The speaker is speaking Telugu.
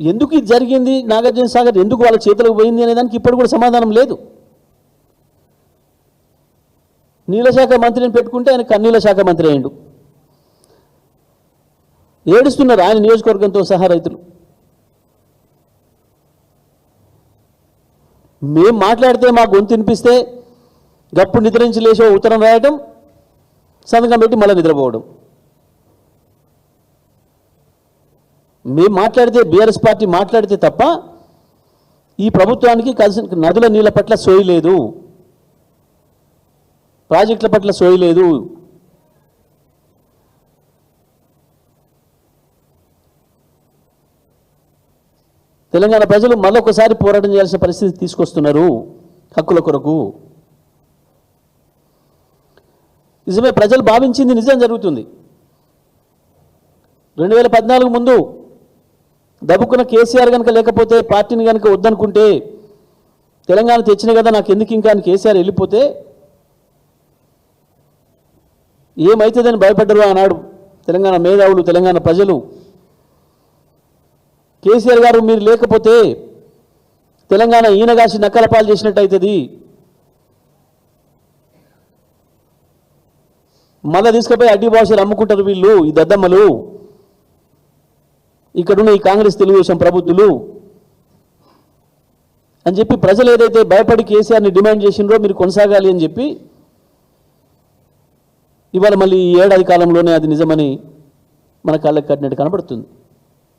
ఎందుకు ఇది జరిగింది? నాగార్జున సాగర్ ఎందుకు వాళ్ళ చేతులకు పోయింది అనే దానికి ఇప్పుడు కూడా సమాధానం లేదు. నీళ్ళ శాఖ మంత్రిని పెట్టుకుంటే ఆయన కన్నీళ్ళ శాఖ మంత్రి అయ్యిండు. ఏడుస్తున్నారు ఆయన నియోజకవర్గంతో సహా రైతులు. మేము మాట్లాడితే మా గొంతు వినిపిస్తే గప్పుడు నిద్రించి లేచో ఉత్తరం రాయటం సంతకం పెట్టి మళ్ళీ నిద్రపోవడం. మేము మాట్లాడితే బీఆర్ఎస్ పార్టీ మాట్లాడితే తప్ప ఈ ప్రభుత్వానికి కలిసి నదుల నీళ్ళ పట్ల సోయి లేదు. ప్రాజెక్టుల పట్ల సోయి లేదు. తెలంగాణ ప్రజలు మరొకసారి పోరాటం చేయాల్సిన పరిస్థితి తీసుకొస్తున్నారు హక్కుల కొరకు. నిజమే ప్రజలు భావించింది నిజం జరుగుతుంది. రెండు వేల పద్నాలుగు ముందు దబ్బుకున్న కేసీఆర్ కనుక లేకపోతే పార్టీని కనుక వద్దనుకుంటే తెలంగాణ తెచ్చిన కదా నాకు ఎందుకు ఇంకా అని కేసీఆర్ వెళ్ళిపోతే ఏమవుతుందని భయపడ్డరు అన్నాడు తెలంగాణ మేధావులు తెలంగాణ ప్రజలు. కేసీఆర్ గారు మీరు లేకపోతే తెలంగాణ ఈయనగాసి నక్కల పాలు చేసినట్టు అవుతుంది మళ్ళీ తీసుకుపోయి అడ్డి భాషలు అమ్ముకుంటారు వీళ్ళు ఈ దద్దమ్మలు. ఇక్కడున్న ఈ కాంగ్రెస్ తెలుగుదేశం ప్రభుత్వాలు అని చెప్పి ప్రజలు ఏదైతే భయపడి కేసీఆర్ని డిమాండ్ చేసిండ్రో మీరు కొనసాగాలి అని చెప్పి ఇవాళ మళ్ళీ ఈ ఏడాది కాలంలోనే అది నిజమని మన కళ్ళకి కట్టినట్టు కనబడుతుంది.